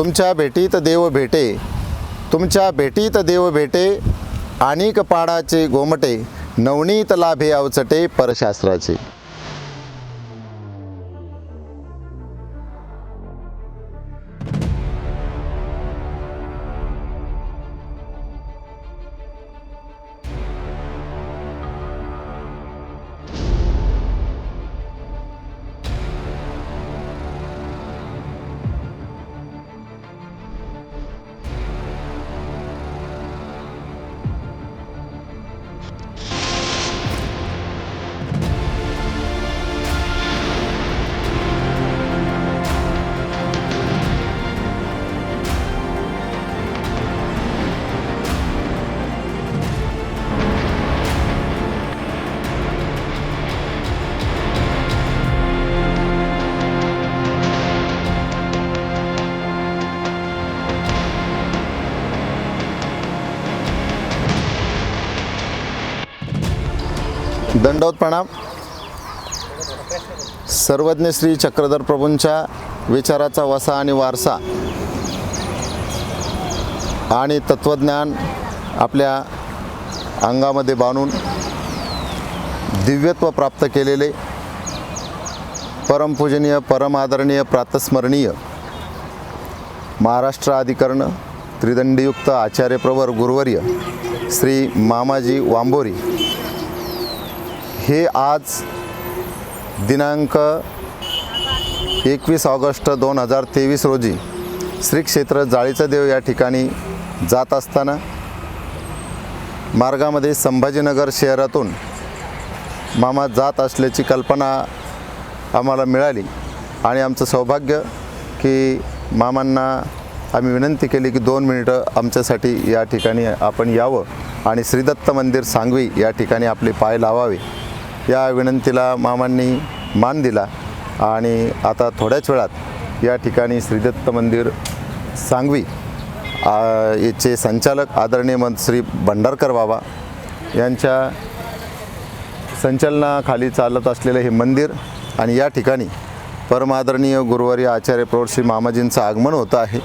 तुमच्या भेटीत देव भेटे तुमच्या भेटीत देव भेटे आणिक पाडाचे गोमटे नवनीत लाभे अवचटे परशास्त्राचे. दंडवत प्रणाम. सर्वज्ञ श्री चक्रधर प्रभूंच्या विचाराचा वसा आणि वारसा आणि तत्त्वज्ञान आपल्या अंगामध्ये बांधून दिव्यत्व प्राप्त केलेले परमपूजनीय परम आदरणीय प्रातस्मरणीय महाराष्ट्र अधिकरण त्रिदंडीयुक्त आचार्यप्रवर गुरुवर्य श्री मामाजी वांबोरी हे आज दिनांक एकवीस ऑगस्ट दोन हजार तेवीस रोजी श्री क्षेत्र जाळीचं देव या ठिकाणी जात असताना मार्गामध्ये संभाजीनगर शहरातून मामा जात असल्याची कल्पना आम्हाला मिळाली. आणि आमचं सौभाग्य की मामांना आम्ही विनंती केली की दोन मिनिटं आमच्यासाठी या ठिकाणी आपण यावं आणि श्रीदत्त मंदिर सांगवी या ठिकाणी आपले पाय लावावे. या विनंतीला मामांनी मान दिला आणि आता थोड्याच वेळात या ठिकाणी श्रीदत्त मंदिर सांगवी याचे संचालक आदरणीय मंत्री भंडारकर बाबा यांच्या संचलनाखाली चालत असलेलं हे मंदिर आणि या ठिकाणी परमादरणीय गुरुवारी आचार्य प्रौढ श्री मामाजींचं आगमन होतं आहे.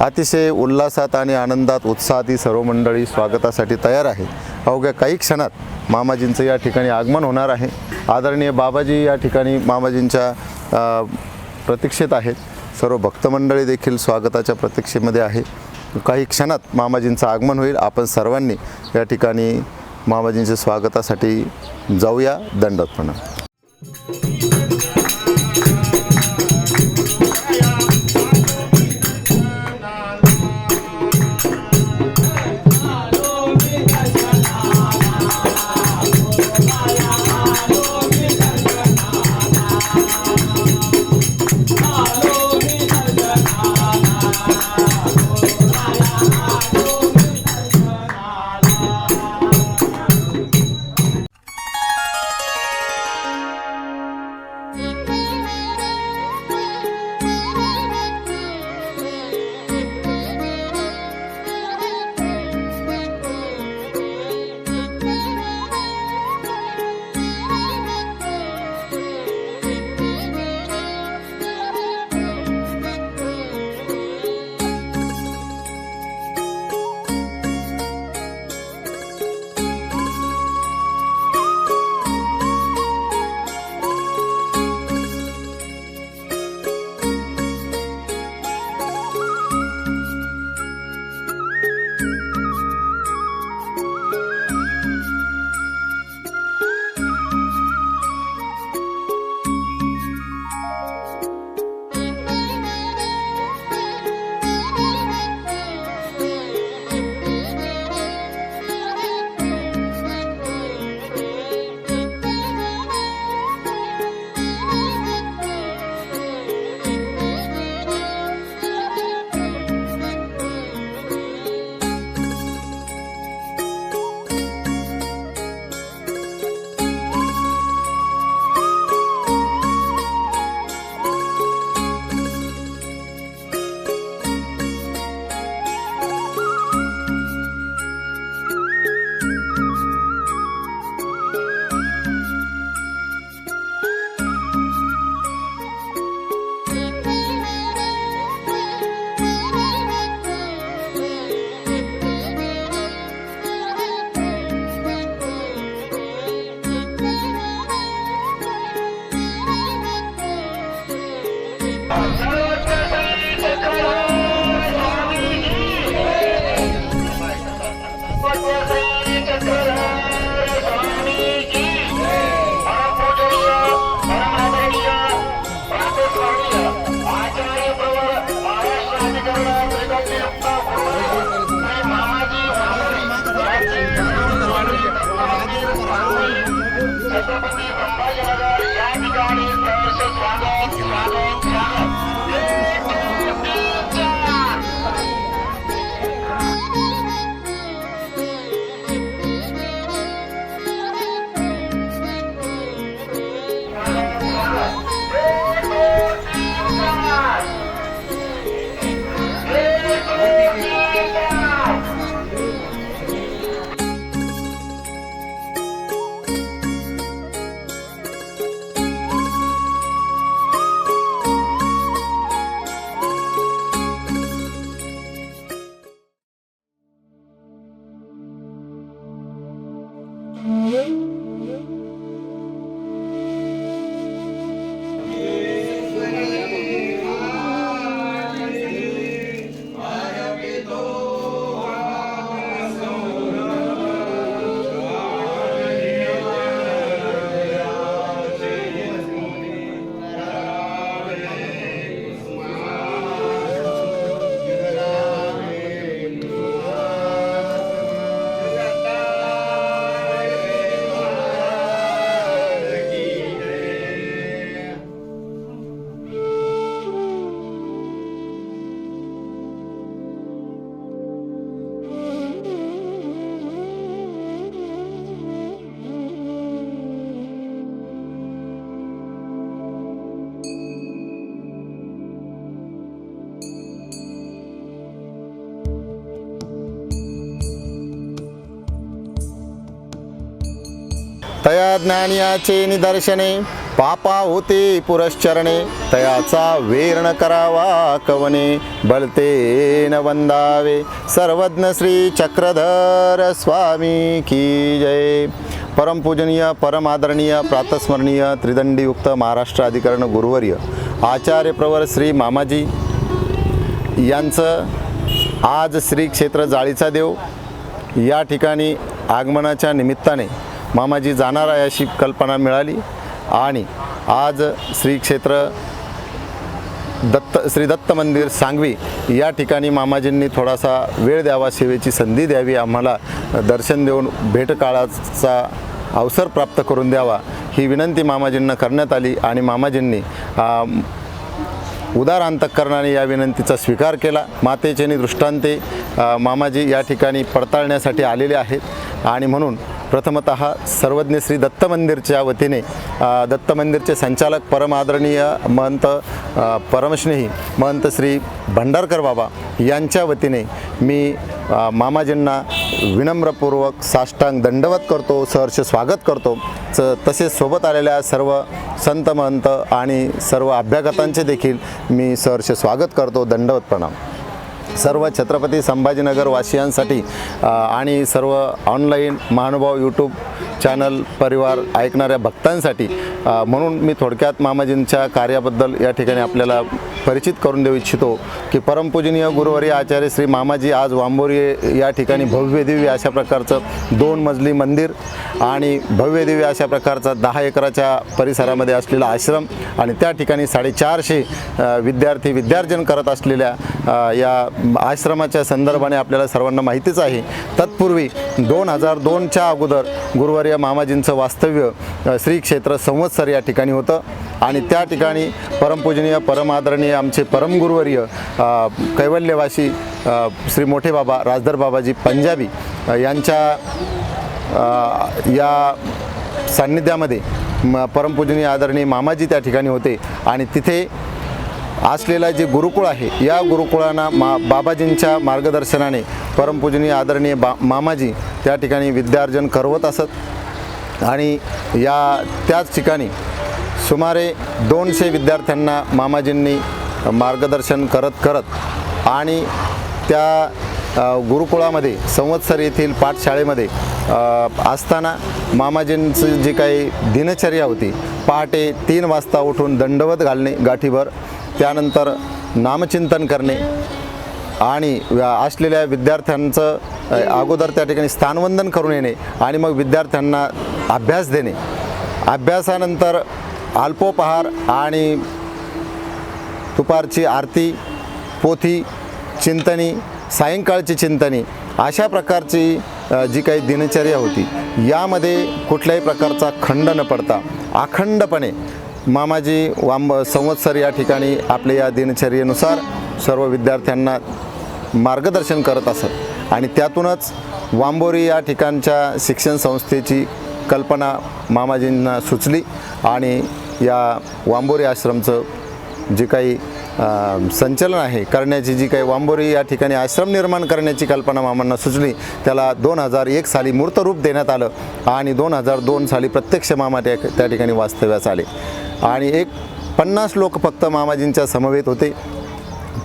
अतिशय उल्हासात आणि आनंदात उत्साहात ही सर्व मंडळी स्वागतासाठी तयार आहे. अवघ्या काही क्षणात मामाजींचं या ठिकाणी आगमन होणार आहे. आदरणीय बाबाजी या ठिकाणी मामाजींच्या प्रतीक्षेत आहेत. सर्व भक्तमंडळी देखील स्वागताच्या प्रतीक्षेमध्ये आहे. काही क्षणात मामाजींचं आगमन होईल. आपण सर्वांनी या ठिकाणी मामाजींच्या स्वागतासाठी जाऊया. दंडोत्पन्न छत्रपती संभाजीनगर तया ज्ञानियाचे निदर्शने पापा होते पुरश्चरणे तयाचा वेर्ण करावा कवने बलते न वंदावे सर्वज्ञ श्री चक्रधर स्वामी की जय। परमपूजनीय परमादरणीय प्रातस्मरणीय त्रिदंडीयुक्त महाराष्ट्र अधिकरण गुरुवर्य आचार्य प्रवर श्री मामाजी यांचं आज श्री क्षेत्र जाळीचा देव या ठिकाणी आगमनाच्या निमित्ताने मामाजी जाणार आहे अशी कल्पना मिळाली. आणि आज श्री क्षेत्र दत्त श्री दत्त मंदिर सांगवी या ठिकाणी मामाजींनी थोडासा वेळ द्यावा सेवेची संधी द्यावी. आम्हाला दर्शन देऊन भेटकाळाचा अवसर प्राप्त करून द्यावा ही विनंती मामाजींना करण्यात आली. आणि मामाजींनी उदार अंतःकरणाने या विनंतीचा स्वीकार केला. मातेचे आणि दृष्टांते मामाजी या ठिकाणी पडताळण्यासाठी आलेले आहेत. आणि म्हणून प्रथमत सर्वज्ञ श्री दत्त मंदिरच्या वतीने दत्त मंदिरचे संचालक परमादरणीय महंत परमस्नेही महंत श्री भंडारकर बाबा यांच्या वतीने मी मामाजींना विनम्रपूर्वक साष्टांग दंडवत करतो सहर्ष स्वागत करतो. च तसेच सोबत आलेल्या सर्व संत महंत आणि सर्व अभ्यागतांचे देखील मी सहर्ष स्वागत करतो. दंडवत प्रणाम. सर्व छत्रपती संभाजीनगर वासियांसाठी आणि सर्व ऑनलाईन महानुभाव यूट्यूब चॅनल परिवार ऐकणाऱ्या भक्तांसाठी म्हणून मी थोडक्यात मामाजींच्या कार्याबद्दल या ठिकाणी आपल्याला परिचित करून देऊ इच्छितो की परमपूजनीय गुरुवारी आचार्य श्री मामाजी आज वांबोरी या ठिकाणी भव्य दिव्य अशा प्रकारचं दोन मजली मंदिर आणि भव्य दिव्य अशा प्रकारचा दहा एकराच्या परिसरामध्ये असलेला आश्रम आणि त्या ठिकाणी साडेचारशे विद्यार्थी विद्यार्जन करत असलेल्या या आश्रमाच्या संदर्भाने आपल्याला सर्वांना माहितीच आहे. तत्पूर्वी दोन हजार दोनच्या अगोदर गुरुवार्य मामाजींचं वास्तव्य श्री क्षेत्र संवत्सर या ठिकाणी होतं. आणि त्या ठिकाणी परमपूजनीय परमादरणीय आमचे परमगुरुवर्य कैवल्यवासी श्री मोठे बाबा राजधर बाबाजी पंजाबी यांच्या या सान्निध्यामध्ये म परमपूजनीय आदरणीय मामाजी त्या ठिकाणी होते. आणि तिथे असलेला जे गुरुकुळ आहे या गुरुकुळांना मा बाबाजींच्या मार्गदर्शनाने परमपूजनीय आदरणीय बा मामाजी त्या ठिकाणी विद्यार्जन करवत असत. आणि या त्याच ठिकाणी सुमारे दोनशे विद्यार्थ्यांना मामाजींनी मार्गदर्शन करत करत आणि त्या गुरुकुळामध्ये संवत्सर येथील पाठशाळेमध्ये असताना मामाजींची जी काही दिनचर्या होती पहाटे तीन वाजता उठून दंडवत घालणे गाठीभर त्यानंतर नामचिंतन करणे आणि असलेल्या विद्यार्थ्यांचं अगोदर त्या ठिकाणी स्थानवंदन करून येणे आणि मग विद्यार्थ्यांना अभ्यास देणे. अभ्यासानंतर अल्पोपहार आणि दुपारची आरती पोथी चिंतनी सायंकाळची चिंतनी अशा प्रकारची जी काही दिनचर्या होती यामध्ये कुठल्याही प्रकारचा खंड न पडता अखंडपणे मामाजी वांब संवत्सर या ठिकाणी आपल्या या दिनचर्येनुसार सर्व विद्यार्थ्यांना मार्गदर्शन करत असत. आणि त्यातूनच वांबोरी या ठिकाणच्या शिक्षण संस्थेची कल्पना मामाजींना सुचली आणि या वांबोरी आश्रमचं जे काही संचलन आहे करण्याची जी काही वांबोरी या ठिकाणी आश्रम निर्माण करण्याची कल्पना मामांना सुचली त्याला दोन हजार एक साली मूर्तरूप देण्यात आलं आणि दोन हजार दोन साली प्रत्यक्ष मामा त्या त्या ठिकाणी वास्तव्यास आले. आणि एक पन्नास लोक फक्त मामाजींच्या समवेत होते.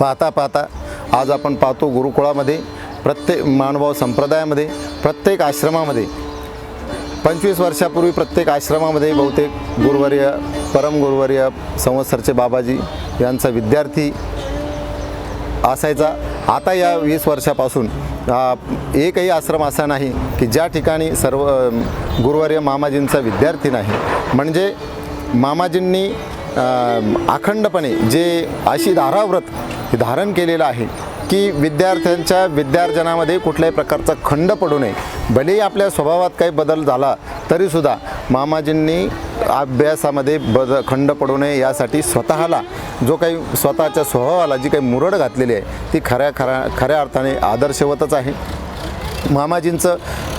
पाहता पाहता आज आपण पाहतो गुरुकुळामध्ये प्रत्येक मानभाव संप्रदायामध्ये प्रत्येक आश्रमामध्ये पंचवीस वर्षापूर्वी प्रत्येक आश्रमामध्ये बहुतेक गुरुवर्य परम गुरुवर्य संवत्सरचे बाबाजी यांचा विद्यार्थी असायचा. आता या वीस वर्षापासून एकही आश्रम असा नाही की ज्या ठिकाणी सर्व गुरुवर्य मामाजींचा विद्यार्थी नाही. म्हणजे मामाजींनी अखंडपणे जे अशी धाराव्रत हे धारण केलेलं आहे की विद्यार्थ्यांच्या विद्यार्जनामध्ये कुठल्याही प्रकारचा खंड पडू नये. भलेही आपल्या स्वभावात काही बदल झाला तरीसुद्धा मामाजींनी अभ्यासामध्ये बद खंड पडू नये यासाठी स्वतःला जो काही स्वतःच्या स्वभावाला जी काही मुरड घातलेली आहे ती खऱ्या खऱ्या खऱ्या अर्थाने आदर्शवतच आहे. मामाजींचं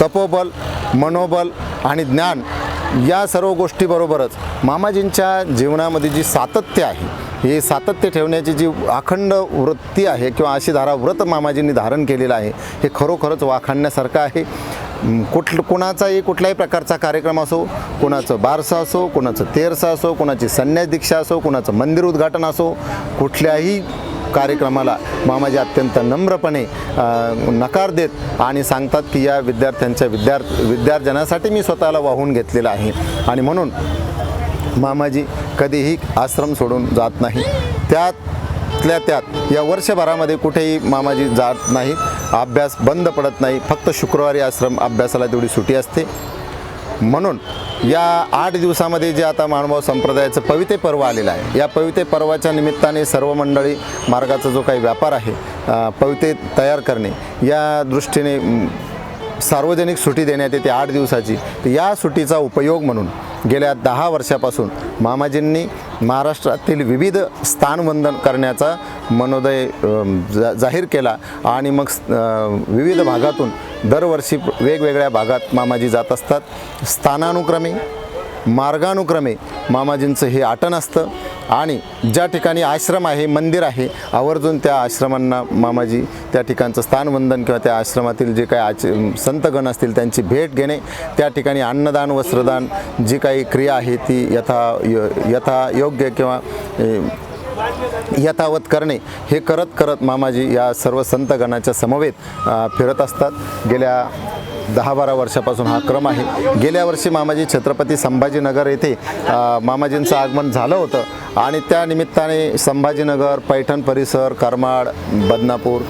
तपोबल मनोबल आणि ज्ञान या सर्व गोष्टीबरोबरच मामाजींच्या जीवनामध्ये जी सातत्य आहे हे सातत्य ठेवण्याची जी अखंड वृत्ती आहे किंवा अशी धारा व्रत मामाजींनी धारण केलेलं आहे हे खरोखरच वाखाणण्यासारखं आहे. कुठ कुणाचाही कुठल्याही प्रकारचा कार्यक्रम असो कुणाचं बारसं असो कुणाचं तेरसं असो कुणाची संन्यास दीक्षा असो कुणाचं मंदिर उद्घाटन असो कुठल्याही कार्यक्रमाला मामाजी अत्यंत नम्रपणे नकार देत आणि सांगतात की या विद्यार्थ्यांच्या विद्यार्थ विद्यार्जनासाठी मी स्वतःला वाहून घेतलेलं आहे. आणि म्हणून मामाजी कधीही आश्रम सोडून जात नाही. त्यातल्या त्यात या वर्षभरामध्ये कुठेही मामाजी जात नाही अभ्यास बंद पडत नाही. फक्त शुक्रवारी आश्रम अभ्यासाला तेवढी सुटी असते. म्हणून या आठ दिवसामध्ये जे आता माणभाव संप्रदायाचं पविते पर्व आलेलं आहे या पविते पर्वाच्या निमित्ताने सर्व मंडळी मार्गाचा जो काही व्यापार आहे पविते तयार करणे या दृष्टीने सार्वजनिक सुटी देण्यात येते आठ दिवसाची. तर या सुटीचा उपयोग म्हणून गेल्या दहा वर्षापासून मामाजींनी महाराष्ट्रातील विविध स्थानवंदन करण्याचा मनोदय जा जाहीर केला आणि मग विविध भागातून दरवर्षी वेगवेगळ्या भागात मामाजी जात असतात. स्थानानुक्रमे मार्गानुक्रमे मामाजींचं हे आटन असतं. आणि ज्या ठिकाणी आश्रम आहे मंदिर आहे आवर्जून त्या आश्रमांना मामाजी त्या ठिकाणचं स्थानवंदन किंवा त्या आश्रमातील जे काही आच संतगण असतील त्यांची भेट घेणे त्या ठिकाणी अन्नदान वस्त्रदान जी काही क्रिया आहे ती यथा य- यथा योग्य किंवा यथावत करणे हे करत करत मामाजी या सर्व संतगणाच्या समवेत फिरत असतात. गेल्या दहा बारा वर्षापासून हा क्रम आहे. गेल्या वर्षी मामाजी छत्रपती संभाजीनगर येथे मामाजींचं आगमन झालं होतं. आणि त्या निमित्ताने संभाजीनगर पैठण परिसर करमाड बदनापूर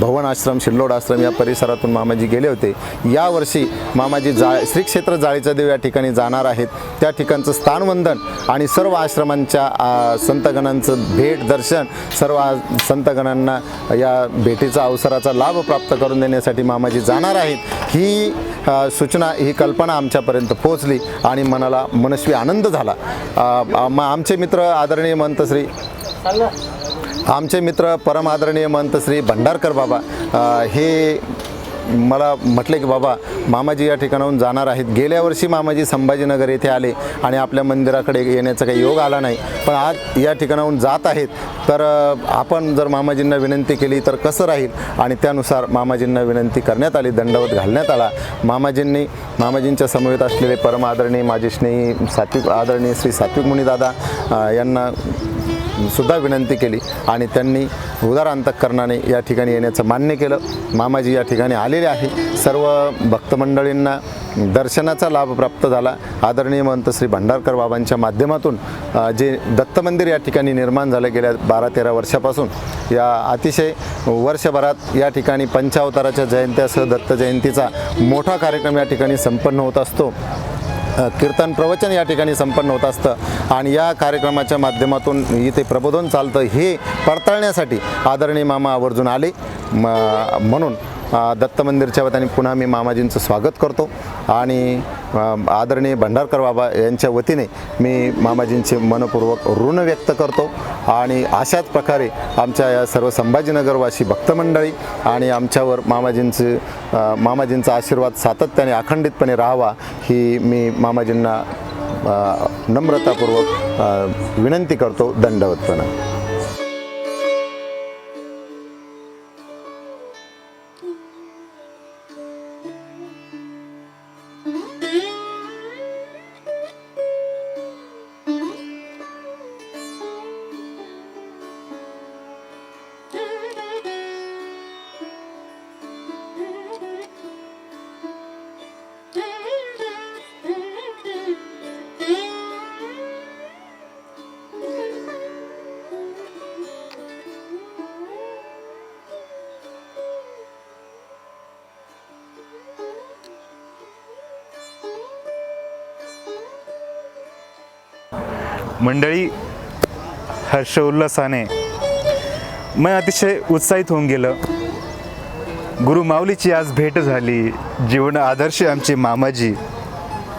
भवन आश्रम शिल्लोड आश्रम या परिसरातून मामाजी गेले होते. यावर्षी मामाजी जा श्री क्षेत्र जाळीचा देव या ठिकाणी जाणार आहेत. त्या ठिकाणचं स्थानवंदन आणि सर्व आश्रमांच्या संतगणांचं भेट दर्शन सर्व संतगणांना या भेटीचा अवसराचा लाभ प्राप्त करून देण्यासाठी मामाजी जाणार आहेत. ही सूचना ही कल्पना आमच्यापर्यंत पोहोचली आणि मनाला मनस्वी आनंद झाला. अ, आमचे मित्र आदरणीय महंत श्री आमचे मित्र परम आदरणीय महंत श्री भंडारकर बाबा हे मला म्हटले की बाबा मामाजी या ठिकाणाहून जाणार आहेत. गेल्या वर्षी मामाजी संभाजीनगर येथे आले आणि आपल्या मंदिराकडे येण्याचा काही योग आला नाही. पण आज या ठिकाणाहून जात आहेत. तर आपण जर मामाजींना विनंती केली तर कसं राहील? आणि त्यानुसार मामाजींना विनंती करण्यात आली दंडवत घालण्यात आला. मामाजींनी मामाजींच्या समवेत असलेले परम आदरणीय माझे स्नेही सात्विक आदरणीय श्री सात्विक मुनीदादा यांना सुद्धा विनंती केली आणि त्यांनी उदार अंतकरणाने या ठिकाणी येण्याचं मान्य केलं. मामाजी या ठिकाणी आलेले आहे. सर्व भक्तमंडळींना दर्शनाचा लाभ प्राप्त झाला. आदरणीय महंत श्री भंडारकर बाबांच्या माध्यमातून जे दत्त मंदिर या ठिकाणी निर्माण झालं गेल्या बारा तेरा वर्षापासून. या अतिशय वर्षभरात या ठिकाणी पंचावताराच्या जयंत्यासह दत्त जयंतीचा मोठा कार्यक्रम या ठिकाणी संपन्न होत असतो. कीर्तन प्रवचन या ठिकाणी संपन्न होत असतं आणि या कार्यक्रमाच्या माध्यमातून इथे प्रबोधन चालतं हे पडताळण्यासाठी आदरणीय मामा आवर्जून आले. म म्हणून दत्त मंदिरच्या वतीने पुन्हा मी मामाजींचं स्वागत करतो. आणि आदरणीय भंडारकर बाबा यांच्या वतीने मी मामाजींचे मनपूर्वक ऋण व्यक्त करतो. आणि अशाच प्रकारे आमच्या या सर्व संभाजीनगरवासी भक्तमंडळी आणि आमच्यावर मामाजींचे मामाजींचा आशीर्वाद सातत्याने अखंडितपणे राहावा ही मी मामाजींना नम्रतापूर्वक विनंती करतो. दंडवतपणा मंडळी हर्ष उल्हासाने मन अतिशय उत्साहित होऊन गेलं. गुरु माऊलीची आज भेट झाली. जीवन आदर्श आमचे मामाजी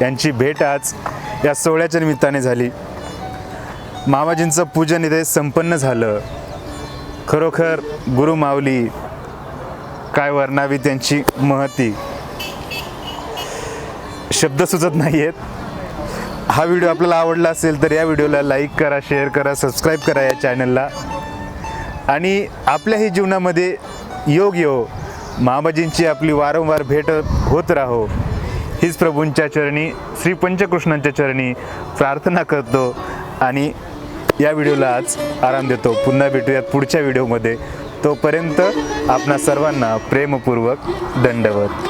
यांची भेट आज या सोहळ्याच्या निमित्ताने झाली. मामाजींचं पूजन इथे संपन्न झालं. खरोखर गुरु माऊली काय वर्णावी त्यांची महती? शब्द सुचत नाही आहेत हा व्हिडिओ आपल्याला आवडला असेल तर या व्हिडिओला लाईक करा शेअर करा सबस्क्राईब करा या चॅनलला. आणि आपल्याही जीवनामध्ये योग येऊ हो. मामाजींची आपली वारंवार भेट होत राहो. हीच प्रभूंच्या चरणी श्री पंचकृष्णांच्या चरणी प्रार्थना करतो आणि या व्हिडिओला आज आराम देतो. पुन्हा भेटूयात पुढच्या व्हिडिओमध्ये. तोपर्यंत आपणा सर्वांना प्रेमपूर्वक दंडवत.